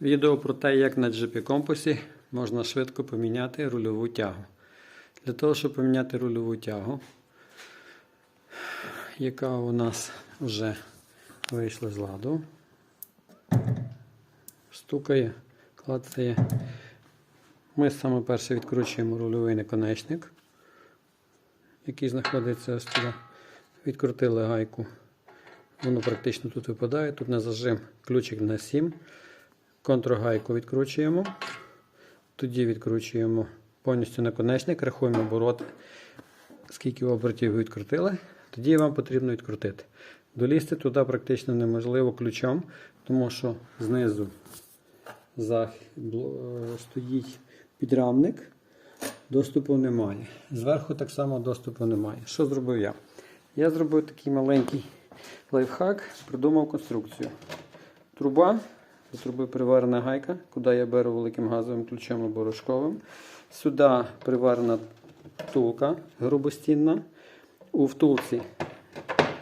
Відео про те, як на GP компасі можна швидко поміняти рульову тягу. Для того, щоб поміняти рульову тягу, яка у нас вже вийшла з ладу, стукає, клацає. Ми саме перше відкручуємо рульовий наконечник, який знаходиться ось туди. Відкрутили гайку. Воно практично тут випадає. Тут на зажим ключик на 7. Контргайку відкручуємо. Тоді відкручуємо повністю наконечник, рахуємо обороти, скільки обертів відкрутили. Тоді вам потрібно відкрутити. Долізти туди практично неможливо ключом, тому що знизу е, стоїть підрамник, доступу немає. Зверху так само доступу немає. Що зробив я? Я зробив такий маленький лайфхак, придумав конструкцію. Труба, труби приварена гайка, куди я беру великим газовим ключем або рожковим. Сюди приварена втулка грубостінна. У втулці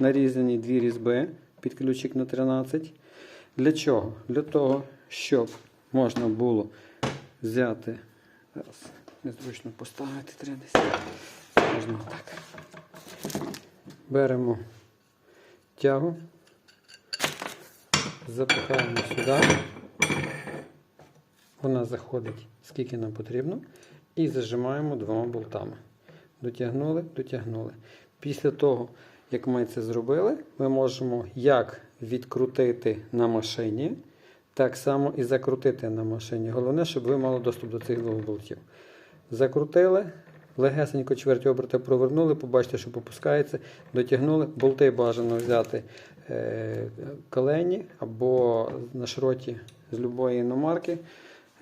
нарізані дві різьби під ключик на 13. Для чого? Для того, щоб можна було взяти. Зараз незручно поставити треба десь. Можна так. Беремо тягу, запихаємо сюди. Вона заходить скільки нам потрібно. І зажимаємо двома болтами. Дотягнули, дотягнули. Після того, як ми це зробили, ми можемо як відкрутити на машині, так само і закрутити на машині. Головне, щоб ви мали доступ до цих двох болтів. Закрутили, легесенько чверть оберта провернули, побачите, що попускається, дотягнули. Болти бажано взяти колені або на шроті з любої іномарки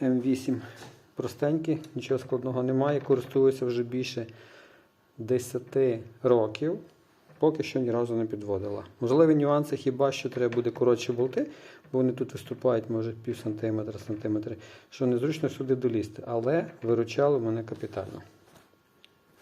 М8. Простенькі, нічого складного немає. Користуюся вже більше 10 років. Поки що ні разу не підводила. Можливі нюанси, хіба що треба буде коротші болти, бо вони тут виступають, може, пів сантиметра, сантиметри, що незручно сюди долізти. Але виручало мене капітально.